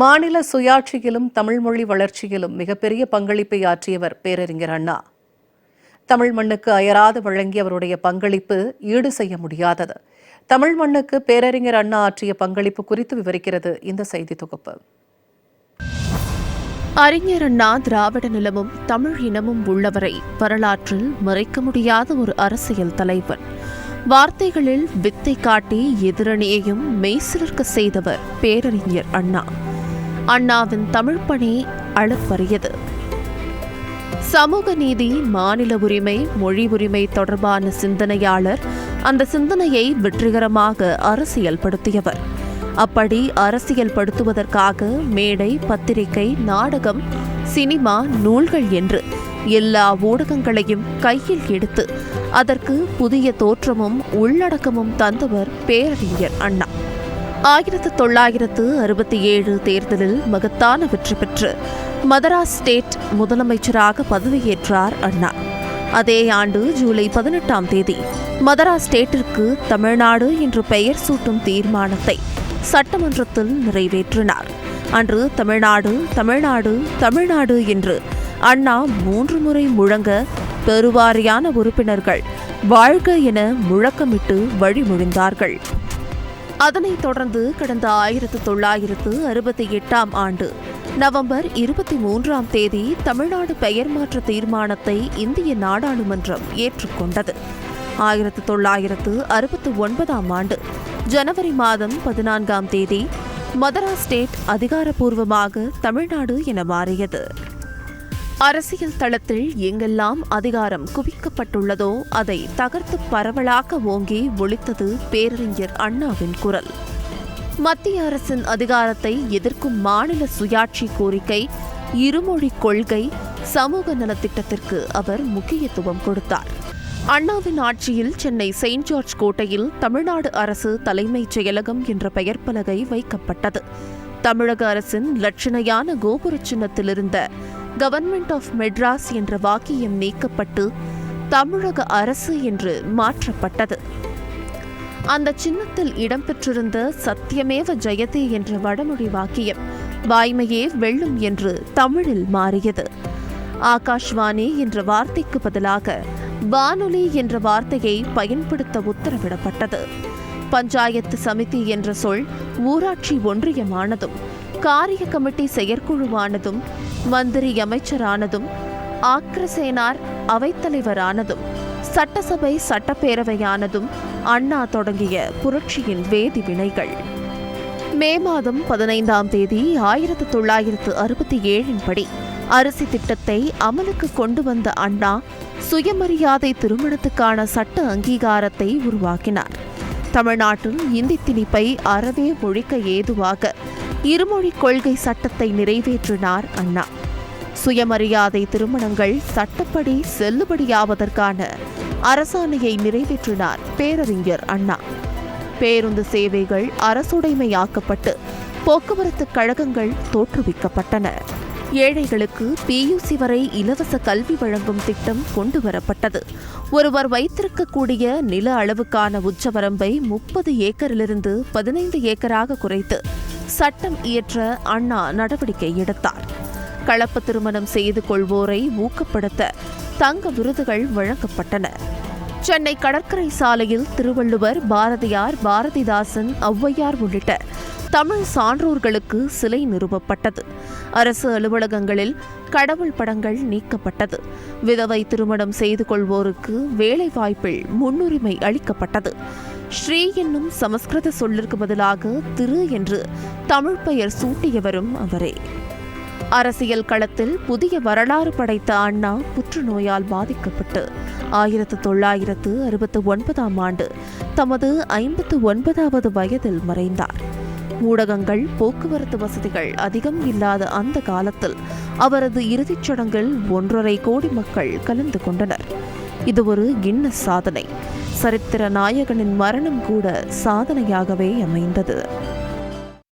மாநில சுயாட்சியிலும் தமிழ்மொழி வளர்ச்சியிலும் மிகப்பெரிய பங்களிப்பை ஆற்றியவர் பேரறிஞர் அண்ணா. தமிழ் மண்ணுக்கு அயராது வழங்கிய அவருடைய பங்களிப்பு ஈடு செய்ய முடியாதது. தமிழ் மண்ணுக்கு பேரறிஞர் அண்ணா ஆற்றிய பங்களிப்பு குறித்து விவரிக்கிறது இந்த செய்தி தொகுப்பு. அறிஞர் அண்ணா திராவிட நிலமும் தமிழ் இனமும் உள்ளவரை வரலாற்றில் மறைக்க முடியாத ஒரு அரசியல் தலைவர். வார்த்தைகளில் வித்தை காட்டி எதிரணியையும் மெய்சிலிருக்க செய்தவர் பேரறிஞர் அண்ணா. அண்ணாவின் தமிழ் பணி அளப்பரியது சமூக நீதி மாநில உரிமை மொழி உரிமை தொடர்பான சிந்தனையாளர் அந்த சிந்தனையை வெற்றிகரமாக அரசியல்படுத்தியவர். அப்படி அரசியல்படுத்துவதற்காக மேடை பத்திரிகை நாடகம் சினிமா நூல்கள் என்று எல்லா ஊடகங்களையும் கையில் எடுத்து அதற்கு புதிய தோற்றமும் உள்ளடக்கமும் தந்தவர் பேரறிஞர் அண்ணா. ஆயிரத்து தொள்ளாயிரத்து அறுபத்தி ஏழு தேர்தலில் மகத்தான வெற்றி பெற்று மதராஸ் ஸ்டேட் முதலமைச்சராக பதவியேற்றார் அண்ணா. அதே ஆண்டு ஜூலை பதினெட்டாம் தேதி மதராஸ் ஸ்டேட்டிற்கு தமிழ்நாடு என்று பெயர் சூட்டும் தீர்மானத்தை சட்டமன்றத்தில் நிறைவேற்றினார். அன்று தமிழ்நாடு தமிழ்நாடு தமிழ்நாடு என்று அண்ணா மூன்று முறை முழங்க பெருவாரியான உறுப்பினர்கள் வாழ்க என முழக்கமிட்டு வழிமொழிந்தார்கள். அதனைத் தொடர்ந்து கடந்த ஆயிரத்து தொள்ளாயிரத்து அறுபத்தி எட்டாம் ஆண்டு நவம்பர் இருபத்தி மூன்றாம் தேதி தமிழ்நாடு பெயர் மாற்ற தீர்மானத்தை இந்திய நாடாளுமன்றம் ஏற்றுக்கொண்டது. ஆயிரத்து தொள்ளாயிரத்து அறுபத்தி ஒன்பதாம் ஆண்டு ஜனவரி மாதம் பதினான்காம் தேதி மதராஸ் ஸ்டேட் அதிகாரப்பூர்வமாக தமிழ்நாடு என மாறியது. அரசியல் தளத்தில் எங்கெல்லாம் அதிகாரம் குவிக்கப்பட்டுள்ளதோ அதை தகர்த்து பரவலாக ஓங்கி ஒழித்தது பேரறிஞர் அண்ணாவின் குரல். மத்திய அரசின் அதிகாரத்தை எதிர்க்கும் மாநில சுயாட்சி கோரிக்கை இருமொழி கொள்கை சமூக நலத்திட்டத்திற்கு அவர் முக்கியத்துவம் கொடுத்தார். அண்ணாவின் ஆட்சியில் சென்னை செயின்ட் ஜார்ஜ் கோட்டையில் தமிழ்நாடு அரசு தலைமைச் செயலகம் என்ற பெயர் பலகை வைக்கப்பட்டது. தமிழக அரசின் லட்சணையான கோபுர சின்னத்திலிருந்த கவர்மெண்ட் ஆஃப் மெட்ராஸ் என்ற வாக்கியம் நீக்கப்பட்டு தமிழக அரசு என்று மாற்றப்பட்டது. அந்த சின்னத்தில் இடம்பெற்றிருந்த சத்தியமேவ ஜெயதே என்ற வடமொழி வாக்கியம் வாய்மையே வெள்ளும் என்று தமிழில் மாறியது. ஆகாஷ்வாணி என்ற வார்த்தைக்கு பதிலாக வானொலி என்ற வார்த்தையை பயன்படுத்த உத்தரவிடப்பட்டது. பஞ்சாயத்து சமிதி என்ற சொல் ஊராட்சி ஒன்றியமானதும் காரிய கமிட்டி செயற்குழுவானதும் மந்திரி அமைச்சரானதும் ஆக்ரசேனார் அவைத்தலைவரானதும் சட்டசபை சட்டப்பேரவையானதும் அண்ணா தொடங்கிய புரட்சியின் வேதி வினைகள். மே மாதம் பதினைந்தாம் தேதி ஆயிரத்து தொள்ளாயிரத்து அறுபத்தி ஏழின் படி அரிசி திட்டத்தை அமலுக்கு கொண்டு வந்த அண்ணா சுயமரியாதை திருமணத்துக்கான சட்ட அங்கீகாரத்தை உருவாக்கினார். தமிழ்நாட்டில் இந்தி திணிப்பை அறவே ஒழிக்க ஏதுவாக இருமொழி கொள்கை சட்டத்தை நிறைவேற்றினார் அண்ணா. சுயமரியாதை திருமணங்கள் சட்டப்படி செல்லுபடியாவதற்கான அரசாணையை நிறைவேற்றினார் பேரறிஞர் அண்ணா. பேருந்து சேவைகள் அரசுடைமையாக்கப்பட்டு போக்குவரத்து கழகங்கள் தோற்றுவிக்கப்பட்டன. ஏழைகளுக்கு பியூசி வரை இலவச கல்வி வழங்கும் திட்டம் கொண்டு வரப்பட்டது ஒருவர் வைத்திருக்கக்கூடிய நில அளவுக்கான உச்சவரம்பை முப்பது ஏக்கரிலிருந்து பதினைந்து ஏக்கராக குறைத்து சட்டம் இயற்ற அண்ணா நடவடிக்கை எடுத்தார். கலப்பு திருமணம் செய்து கொள்வோரை ஊக்கப்படுத்த தங்க விருதுகள் வழங்கப்பட்டன. சென்னை கடற்கரை சாலையில் திருவள்ளுவர் பாரதியார் பாரதிதாசன் ஔவையார் உள்ளிட்ட தமிழ் சான்றோர்களுக்கு சிலை நிறுவப்பட்டது. அரசு அலுவலகங்களில் கடவுள் படங்கள் நீக்கப்பட்டது. விதவை திருமணம் செய்து கொள்வோருக்கு வேலை வாய்ப்பில் முன்னுரிமை அளிக்கப்பட்டது. ஸ்ரீ என்னும் சமஸ்கிருத சொல்லிற்கு பதிலாக திரு என்று தமிழ் பெயர் சூட்டியவரும் அவரே. அரசியல் களத்தில் புதிய வரலாறு படைத்த அண்ணா புற்றுநோயால் பாதிக்கப்பட்டு ஆயிரத்து தொள்ளாயிரத்து அறுபத்து ஒன்பதாம் ஆண்டு தமது ஐம்பத்து ஒன்பதாவது வயதில் மறைந்தார். ஊடகங்கள் போக்குவரத்து வசதிகள் அதிகம் இல்லாத அந்த காலத்தில் அவரது இறுதிச் சடங்கில் ஒன்றரை கோடி மக்கள் கலந்து கொண்டனர். இது ஒரு கிண்ண சாதனை. சரித்திர நாயகனின் மரணம் கூட சாதனையாகவே அமைந்தது.